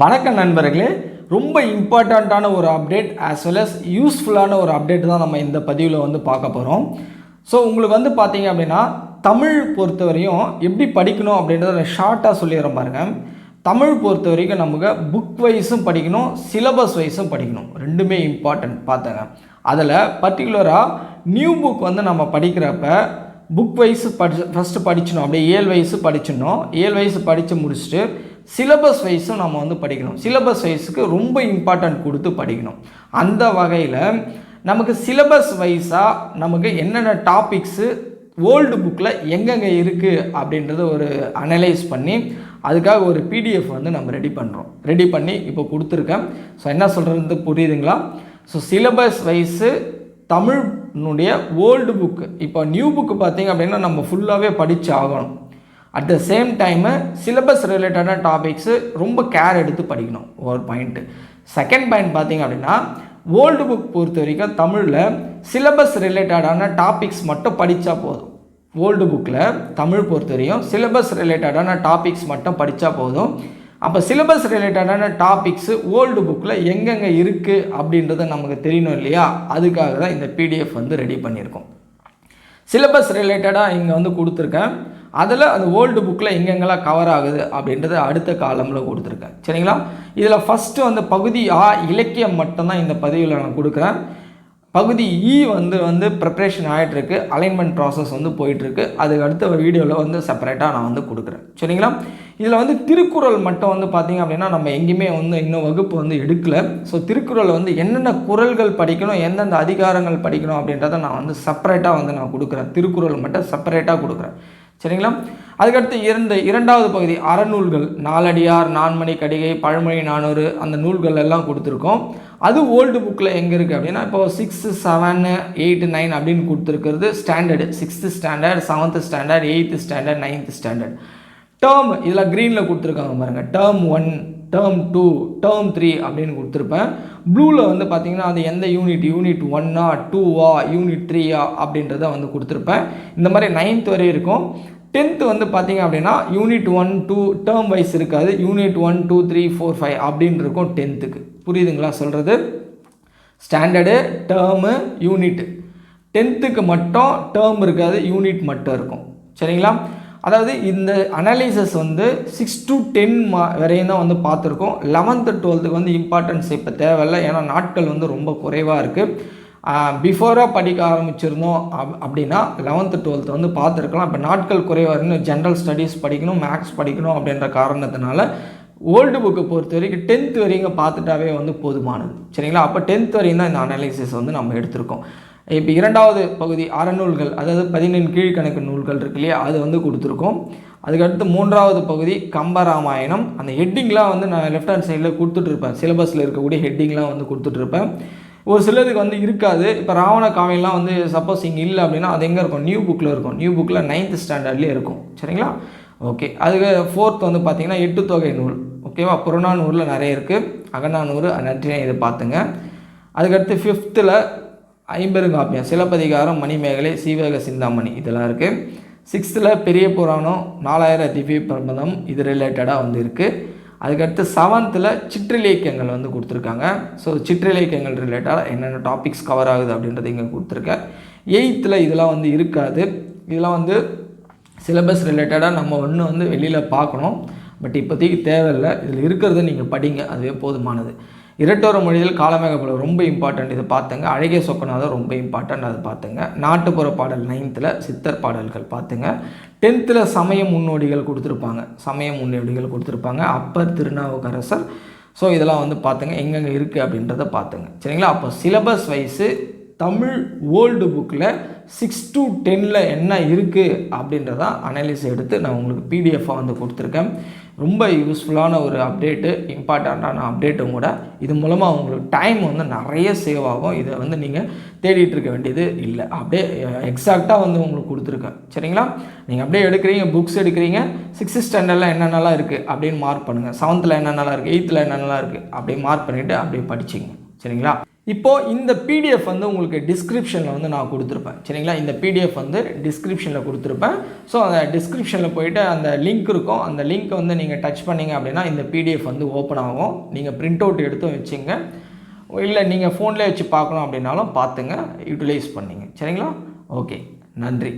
வணக்கம் நண்பர்களே. ரொம்ப இம்பார்ட்டண்ட்டான ஒரு அப்டேட் ஆஸ் வெல் அஸ் யூஸ்ஃபுல்லான ஒரு அப்டேட் தான் நம்ம இந்த பதிவில் வந்து பார்க்க போகிறோம் ஸோ உங்களுக்கு வந்து பார்த்தீங்க அப்படின்னா தமிழ் பொறுத்தவரையும் எப்படி படிக்கணும் அப்படின்றத ஷார்ட்டாக சொல்லிடுற பாருங்க. தமிழ் பொறுத்த வரைக்கும் நமக்கு புக் வைஸும் படிக்கணும் சிலபஸ் வைஸும் படிக்கணும். ரெண்டுமே இம்பார்ட்டண்ட் பார்த்துங்க. அதில் பர்டிகுலராக நியூ புக் வந்து நம்ம படிக்கிறப்ப புக் வைஸ் படி ஃபஸ்ட்டு படிச்சிடணும். அப்படியே ஏழு வயசு படிச்சிடணும். ஏழு வயசு படித்து முடிச்சுட்டு சிலபஸ் வைஸும் நம்ம வந்து படிக்கணும். சிலபஸ் வைஸுக்கு ரொம்ப இம்பார்ட்டன்ட் கொடுத்து படிக்கணும். அந்த வகையில் நமக்கு சிலபஸ் வைஸாக நமக்கு என்னென்ன டாபிக்ஸு ஓல்டு புக்கில் எங்கெங்கே இருக்குது அப்படின்றத ஒரு அனலைஸ் பண்ணி அதுக்காக ஒரு பிடிஎஃப் வந்து நம்ம ரெடி பண்ணுறோம் ரெடி பண்ணி இப்போ கொடுத்துருக்கேன். ஸோ என்ன சொல்கிறது புரியுதுங்களா? ஸோ சிலபஸ் வைஸு தமிழ்னுடைய ஓல்டு புக்கு இப்போ நியூ புக்கு பார்த்தீங்க அப்படின்னா நம்ம ஃபுல்லாகவே படித்து ஆகணும் at the same time syllabus ரிலேட்டடான டாபிக்ஸு ரொம்ப கேர் எடுத்து படிக்கணும். ஒரு பாயிண்ட்டு செகண்ட் பாயிண்ட் பார்த்தீங்க அப்படின்னா ஓல்டு புக் பொறுத்த வரைக்கும் தமிழில் சிலபஸ் ரிலேட்டடான டாபிக்ஸ் மட்டும் படித்தா போதும். ஓல்டு புக்கில் தமிழ் பொறுத்த வரையும் சிலபஸ் ரிலேட்டடான டாபிக்ஸ் மட்டும் படித்தா போதும். அப்போ சிலபஸ் ரிலேட்டடான டாபிக்ஸு ஓல்டு புக்கில் எங்கெங்கே இருக்குது அப்படின்றத நமக்கு தெரியணும் இல்லையா? அதுக்காக தான் இந்த பிடிஎஃப் வந்து ரெடி பண்ணியிருக்கோம். சிலபஸ் ரிலேட்டடாக இங்கே வந்து கொடுத்துருக்கேன். அதில் அந்த ஓல்டு புக்கில் எங்கெங்கெல்லாம் கவர் ஆகுது அப்படின்றத அடுத்த காலமில் கொடுத்துருக்கேன் சரிங்களா? இதில் ஃபஸ்ட்டு வந்து பகுதி ஆ இலக்கியம் மட்டும்தான் இந்த பதிவில் நான் கொடுக்குறேன். பகுதி இ வந்து வந்து ப்ரிப்ரேஷன் ஆகிட்டுருக்கு அலைன்மெண்ட் ப்ராசஸ் வந்து போயிட்டுருக்கு. அதுக்கு அடுத்த வீடியோவில் வந்து செப்பரேட்டாக நான் வந்து கொடுக்குறேன். சரிங்களா? இதில் வந்து திருக்குறள் மட்டும் வந்து பார்த்திங்க அப்படின்னா நம்ம எங்கேயுமே வந்து இன்னும் வகுப்பு வந்து எடுக்கலை. ஸோ திருக்குறள் வந்து என்னென்ன குறள்கள் படிக்கணும் எந்தெந்த அதிகாரங்கள் படிக்கணும் அப்படின்றத நான் வந்து செப்பரேட்டாக வந்து நான் கொடுக்குறேன். திருக்குறள் மட்டும் செப்பரேட்டாக கொடுக்குறேன். சரிங்களா? அதுக்கடுத்து இருந்த இரண்டாவது பகுதி அறநூல்கள். நாலடியார் நான்மணி கடிகை பழமொழி நானூறு அந்த நூல்கள் எல்லாம் கொடுத்துருக்கோம். அது ஓல்டு புக்கில் எங்கே இருக்குது அப்படின்னா இப்போ சிக்ஸ்த்து செவனு எயிட்டு நைன் அப்படின்னு கொடுத்துருக்கிறது standard sixth standard seventh standard eighth standard ninth standard term இதில் க்ரீனில் கொடுத்துருக்காங்க பாருங்கள் term one term two term three அப்படின்னு கொடுத்துருப்பேன். ப்ளூவில் வந்து பார்த்திங்கன்னா அது எந்த யூனிட் யூனிட் ஒன்னா டூவா யூனிட் த்ரீயா அப்படின்றத வந்து கொடுத்துருப்பேன். இந்த மாதிரி நைன்த் வரை இருக்கும். டென்த்து வந்து பார்த்திங்க அப்படின்னா unit one two term wise இருக்காது. Unit one two three four five அப்படின்னு இருக்கும் டென்த்துக்கு புரியுதுங்களா சொல்கிறது ஸ்டாண்டர்டு டேர்மு யூனிட் டென்த்துக்கு மட்டும் டேர்ம் இருக்காது யூனிட் மட்டும் இருக்கும். சரிங்களா? அதாவது இந்த அனலைசஸ் வந்து சிக்ஸ் டு டென் மா வரையும் தான் வந்து பார்த்துருக்கோம். லெவன்த்து டுவெல்த்துக்கு வந்து இம்பார்ட்டன்ஸ் இப்போ தேவையில்லை. ஏன்னா நாட்கள் வந்து ரொம்ப குறைவாக இருக்குது பிஃபோராக படிக்க ஆரம்பிச்சிருந்தோம் அப் அப்படின்னா லெவன்த்து டுவெல்த்து வந்து பார்த்துருக்கலாம். இப்போ நாட்கள் குறைவாக இருந்து ஜென்ரல் ஸ்டடீஸ் படிக்கணும் மேக்ஸ் படிக்கணும் அப்படின்ற காரணத்தினால ஓல்டு புக்கை பொறுத்த வரைக்கும் டென்த் வரைக்கும் பார்த்துட்டாவே வந்து போதுமானது. சரிங்களா? அப்போ டென்த் வரையும் தான் இந்த அனாலிசிஸ் வந்து நம்ம எடுத்திருக்கோம். இப்போ இரண்டாவது பகுதி அறநூல்கள் அதாவது பதினெண் கீழ்கணக்கு நூல்கள் இருக்கு இல்லையா? அது வந்து கொடுத்துருக்கோம். அதுக்கடுத்து மூன்றாவது பகுதி கம்பராமாயணம். அந்த ஹெட்டிங்லாம் வந்து நான் லெஃப்ட் ஹேண்ட் சைடில் கொடுத்துட்ருப்பேன் சிலபஸில் இருக்கக்கூடிய ஹெட்டிங்லாம் வந்து கொடுத்துட்ருப்பேன் ஒரு சிலதுக்கு வந்து இருக்காது. இப்போ ராவண காவியெல்லாம் வந்து சப்போஸ் இங்கே இல்லை அப்படின்னா அது எங்கே இருக்கும்? நியூ புக்கில் இருக்கும். நியூ புக்கில் நைன்த் ஸ்டாண்டர்ட்லேயே இருக்கும். சரிங்களா? ஓகே அதுக்கு ஃபோர்த் வந்து பார்த்திங்கன்னா எட்டு தொகை நூல். ஓகேவா புறநானூரில் நிறைய இருக்குது அகநானூறு நற்றினை இதை பார்த்துங்க. அதுக்கடுத்து ஃபிஃப்த்தில் ஐம்பெருங்காப்பியம் சிலப்பதிகாரம் மணிமேகலை சீவக சிந்தாமணி இதெல்லாம் இருக்குது சிக்ஸ்த்தில் பெரிய புராணம் நாலாயிரம் திவ்ய பிரபதம் இது ரிலேட்டடாக வந்து இருக்குது அதுக்கடுத்து செவன்த்தில் சிற்றிலக்கியங்கள் வந்து கொடுத்துருக்காங்க. ஸோ சிற்றிலக்கியங்கள் ரிலேட்டடாக என்னென்ன டாபிக்ஸ் கவர் ஆகுது அப்படின்றது இங்கே கொடுத்துருக்கேன். எயித்தில் இதெல்லாம் வந்து இருக்காது. இதெல்லாம் வந்து சிலபஸ் ரிலேட்டடாக நம்ம ஒன்று வந்து வெளியில் பார்க்கணும். பட் இப்போதைக்கு தேவையில்லை. இதில் இருக்கிறத நீங்கள் படிங்க. அதுவே போதுமானது. இரட்டோர மொழியில் காலமேகப்படம் ரொம்ப இம்பார்ட்டண்ட் இதை பார்த்துங்க. அழகிய சொக்கநாதம் ரொம்ப இம்பார்ட்டண்ட் அதை பார்த்துங்க. நாட்டுப்புற பாடல் நைன்த்தில் சித்தர் பாடல்கள் பார்த்துங்க. டென்த்தில் சமய முன்னோடிகள் கொடுத்துருப்பாங்க. சமய முன்னோடிகள் கொடுத்துருப்பாங்க. அப்பர் திருநாவுக்கரசர். ஸோ இதெல்லாம் வந்து பார்த்துங்க. எங்கெங்கே இருக்குது அப்படின்றத பார்த்துங்க. சரிங்களா? அப்போ சிலபஸ் வைஸு தமிழ் ஓல்டு புக்கில் சிக்ஸ் டு டெனில் என்ன இருக்குது அப்படின்றதான் அனலிஸ் எடுத்து நான் உங்களுக்கு பிடிஎஃபாக வந்து கொடுத்துருக்கேன். ரொம்ப யூஸ்ஃபுல்லான ஒரு அப்டேட்டு இம்பார்ட்டண்ட்டான அப்டேட்டும் கூட. இது மூலமாக உங்களுக்கு டைம் வந்து நிறைய சேவ் ஆகும். இதை வந்து நீங்கள் தேடிட்டு இருக்க வேண்டியது இல்லை. அப்படியே எக்ஸாக்டாக வந்து உங்களுக்கு கொடுத்துருக்கேன். சரிங்களா? நீங்கள் அப்படியே எடுக்கிறீங்க புக்ஸ் எடுக்கிறீங்க சிக்ஸ்த் ஸ்டாண்டர்டில் என்னென்னலாம் இருக்குது அப்படின்னு மார்க் பண்ணுங்கள் செவன்த்தில் என்னென்னலாம் இருக்குது எயித்தில் என்னென்னலாம் இருக்குது அப்படியே மார்க் பண்ணிவிட்டு அப்படியே படிச்சிங்க. சரிங்களா? இப்போது இந்த பிடிஎஃப் வந்து உங்களுக்கு டிஸ்கிரிப்ஷனில் வந்து நான் கொடுத்துருப்பேன். சரிங்களா? இந்த பிடிஎஃப் வந்து டிஸ்கிரிப்ஷனில் கொடுத்துருப்பேன். ஸோ அந்த டிஸ்கிரிப்ஷனில் போயிட்டு அந்த லிங்க் இருக்கும். அந்த லிங்க்கை வந்து நீங்கள் டச் பண்ணிங்க அப்படின்னா இந்த பிடிஎஃப் வந்து ஓப்பன் ஆகும். நீங்கள் பிரிண்ட் அவுட் எடுத்து வச்சுங்க. இல்லை நீங்கள் ஃபோன்லேயே வச்சு பார்க்கணும் அப்படின்னாலும் பார்த்துங்க. யூட்டிலைஸ் பண்ணிங்க. சரிங்களா? ஓகே நன்றி.